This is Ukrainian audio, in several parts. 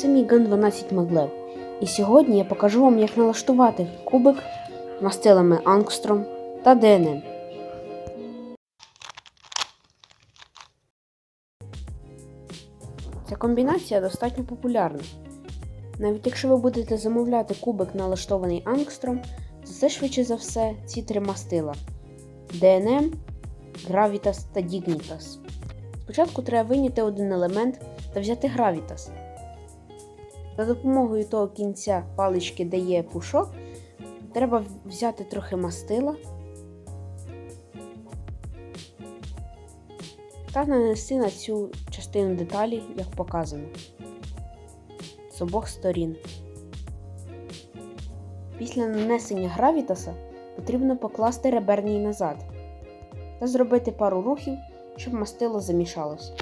Це мій Gun 12 Maglev. І сьогодні я покажу вам, як налаштувати кубик мастилами Angstrom та DNM. Ця комбінація достатньо популярна. Навіть якщо ви будете замовляти кубик налаштований Angstrom, то це швидше за все ці три мастила DNM, Gravitas та Dignitas. Спочатку треба вийняти один елемент та взяти Gravitas. За допомогою того кінця палички, де є пушок, треба взяти трохи мастила та нанести на цю частину деталі, як показано, з обох сторін. Після нанесення гравітаса потрібно покласти реберній назад та зробити пару рухів, щоб мастило замішалось.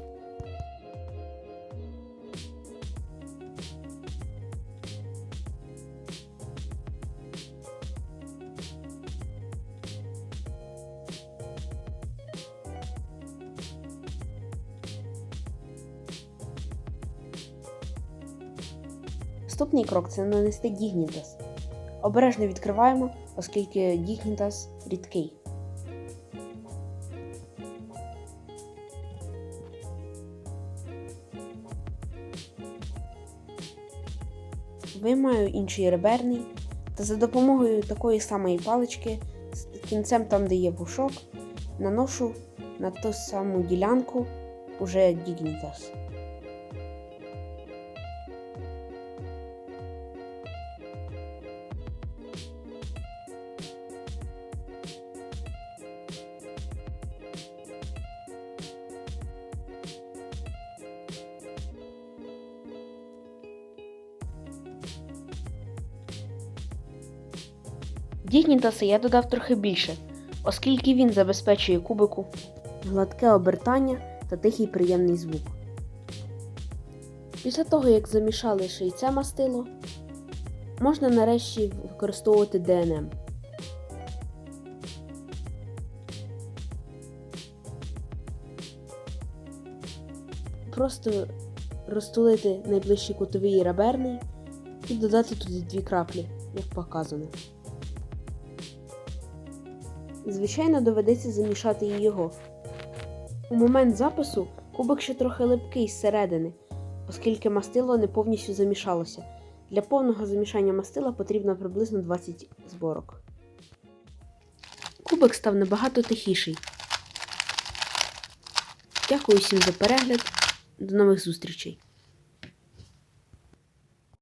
Наступний крок це нанести Дігнітас. Обережно відкриваємо, оскільки Дігнітас рідкий. Виймаю інший реберний та за допомогою такої самої палички з кінцем там, де є пушок, наношу на ту саму ділянку уже Дігнітас. Дігнітаса я додав трохи більше, оскільки він забезпечує кубику гладке обертання та тихий приємний звук. Після того, як замішали ще й це мастило, можна нарешті використовувати ДНМ. Просто розтулити найближчий кутовий реберний і додати туди дві краплі, як показано. Звичайно, доведеться замішати і його. У момент запису кубик ще трохи липкий зсередини, оскільки мастило не повністю замішалося. Для повного замішання мастила потрібно приблизно 20 зборок. Кубик став набагато тихіший. Дякую всім за перегляд. До нових зустрічей!